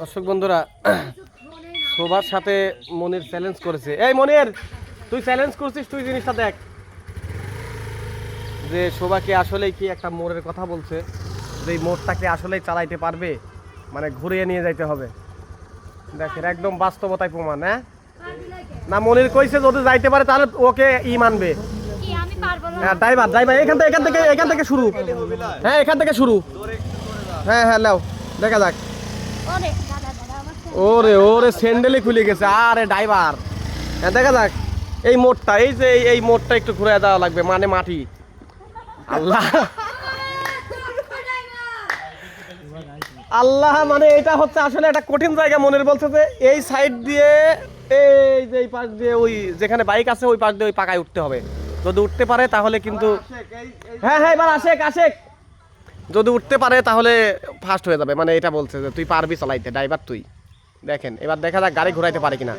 দর্শক বন্ধুরা শোভার সাথে মনির চ্যালেঞ্জ করেছে। এই মনির তুই চ্যালেঞ্জ করছিস তুই জিনিসটা দেখ। যে শোভাকে আসলেই কি একটা মোড়ের কথা বলছে? যে এই মোড়টাকে আসলেই চালাইতে পারবে? মানে ঘুরিয়ে নিয়ে যাইতে হবে। দেখেন একদম বাস্তবতায় প্রমাণ হ্যাঁ? না মনির কইছে যদি যাইতে পারে তাহলে ওকে ই মানবে। হ্যাঁ ড্রাইভার ড্রাইভার এখান থেকে এখান থেকে এখান থেকে শুরু। হ্যাঁ এখান থেকে শুরু। হ্যাঁ হ্যাঁ নাও দেখা যাক। ওরে। ওরে স্যান্ডেলই খুলে গেছে। আরে ড্রাইভার। হ্যাঁ দেখা যাক। এই মোড়টা এই যে এই- এই মোড়টা একটু ঘুরে দেওয়া লাগবে মানে মাটি। আল্লাহ। আল্লাহ মানে এটা হচ্ছে আসলে একটা কঠিন জায়গা মনের বলছে যে এই সাইড দিয়ে এই যে এই পাশ দিয়ে ওই যেখানে বাইক আছে ওই পাশ দিয়ে ওই পাকায় উঠতে হবে। যদি উঠতে পারে তাহলে কিন্তু হ্যাঁ হ্যাঁ এবার আশেক আশেক যদি উঠতে পারে তাহলে ফার্স্ট হয়ে যাবে। মানে এটা বলছে যে, তুই পারবি চালাইতে ড্রাইভার তুই। দেখেন, এবার দেখা যাক গাড়ি ঘোরাইতে পারে কিনা।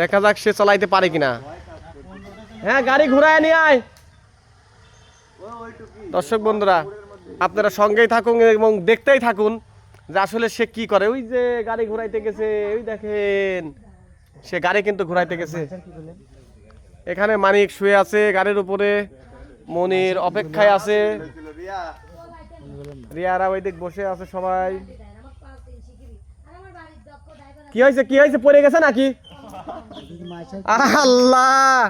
দেখা যাক সে চালাইতে পারে কিনা। হ্যাঁ গাড়ি ঘুরায় নিয়ে আয়। দর্শক বন্ধুরা, আপনারা সঙ্গেই থাকুন এবং দেখতেই থাকুন যে আসলে সে কি করে। ওই যে গাড়ি ঘুরাইতে গেছে, ওই দেখেন, সে গাড়ি কিন্তু ঘুরাইতে গেছে। এখানে মানিক শুয়ে আছে গাড়ির উপরে। মনির অপেক্ষায় আছে। রিয়ারা ওই দিক বসে আছে সবাই। কি হয়েছে কি হয়েছে? পড়ে গেছে নাকি? আল্লাহ!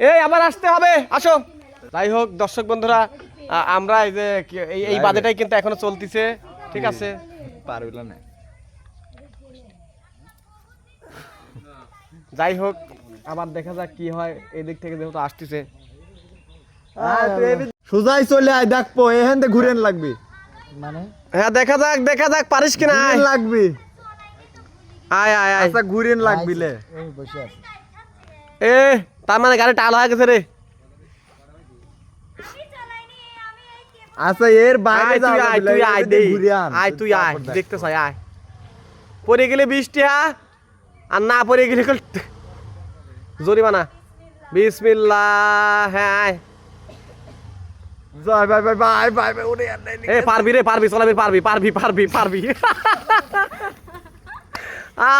এই আবার আসতে হবে। আসো। যাই হোক দর্শক বন্ধুরা আমরা এই যে এই বাজেটাই কিন্তু এখনও চলতিছে। ঠিক আছে? পারবিল না। যাই হোক আবার দেখা যাক কি হয়। এই দিক থেকে যেহেতু আসতেছে। সোজাই চলে আয় দেখব এখান থেকে ঘুরেন লাগবি। হ্যাঁ দেখা যাক দেখা যাক পারিস কিনা আয়। লাগবি। আয় আয় আয়। আচ্ছা ঘুরেন লাগবি লে। এ তার মানে গাড়ি টাল হয়ে গেছে রে। আচ্ছা এর বাইরে আয় তুই আয় তুই আয় তুই আয় দেখতে চাই আয়। পরে গেলে বৃষ্টি হ্যাঁ? আর না পরে গেলে জরিমানা। বিসমিল্লাহ হ্যাঁ আয়। জয় ভাই ভাই ভাই ভাই ভাই উড়ে আন নাই এ পারবি রে পারবি চলাবি পারবি পারবি পারবি পারবি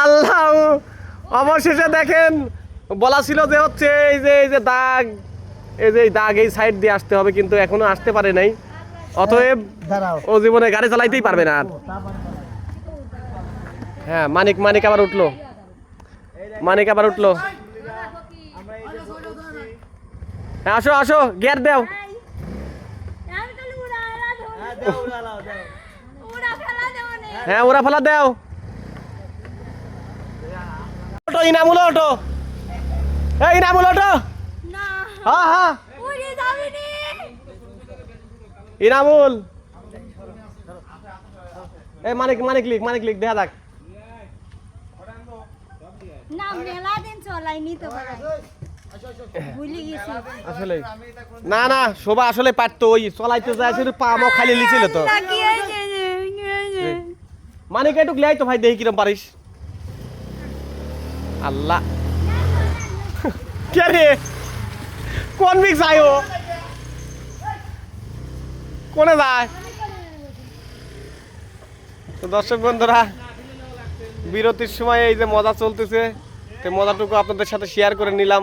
আল্লাহ অবশেষে দেখেন বলা ছিল যে হচ্ছে এই যে এই যে দাগ এই যে এই দাগ এই সাইড দিয়ে আসতে হবে কিন্তু এখনও আসতে পারে নাই। অতএব ও জীবনে গাড়ি চালাইতেই পারবে না আর। হ্যাঁ মানিক মানিক আবার উঠল। মানিক আবার উঠল। হ্যাঁ আসো আসো গিয়ার দেও। হ্যাঁ ওরা ফেলা দেও। ওটো ইনামুল ওটো এই ইনামুল না। হ্যাঁ হ্যাঁ। ইনামুল। এই মানিক মানিক লিখ মানিক লিখ দেখা যাক। না মেলা দিন চলাইনি তো আসলে না না শোভা আসলে পারতো ওই চলাইতে যায় শুধু পা মো খালি লিছিল তো। লাই তো ভাই দেখি কিরম পারিস। আল্লাহ। কে রে? কোন মিক যায় ও? কোনে যায়? তো দর্শক বন্ধুরা বিরতির সময় এই যে মজা চলতেছে তো মজাটুকু আপনাদের সাথে শেয়ার করে নিলাম।